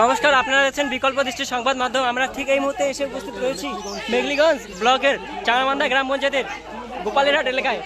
নমস্কার, আপনারা আছেন বিকল্প দৃষ্টি সংবাদ মাধ্যম। আমরা ঠিক এই মুহূর্তে এসে উপস্থিত রয়েছি মেঘলিগঞ্জ ব্লকের চাঙামান্দা গ্রাম পঞ্চায়েতের গোপালেরহাট এলাকায়।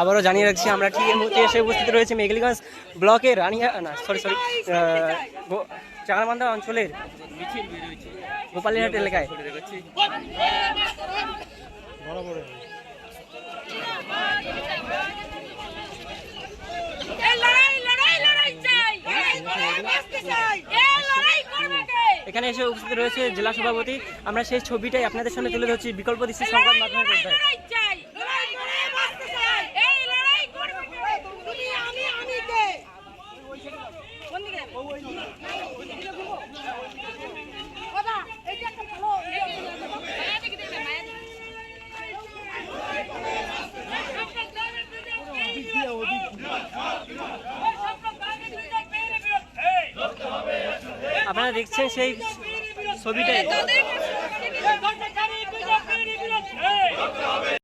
আবারও জানিয়ে রাখছি, আমরা ঠিক এই মুহূর্তে এসে উপস্থিত রয়েছে মেঘলিগঞ্জ ব্লকের রানিয়া না সরি সরি চাঙামান্দা অঞ্চলের গোপালেরহাট এলাকায়। এখানে এসে উপস্থিত রয়েছে জেলা সভাপতি। আমরা সেই ছবিটাই আপনাদের সামনে তুলে ধরছি বিকল্প দিচ্ছি সংবাদ মাধ্যমের লড়াই আপনারা দেখছেন সেই ছবিটাই।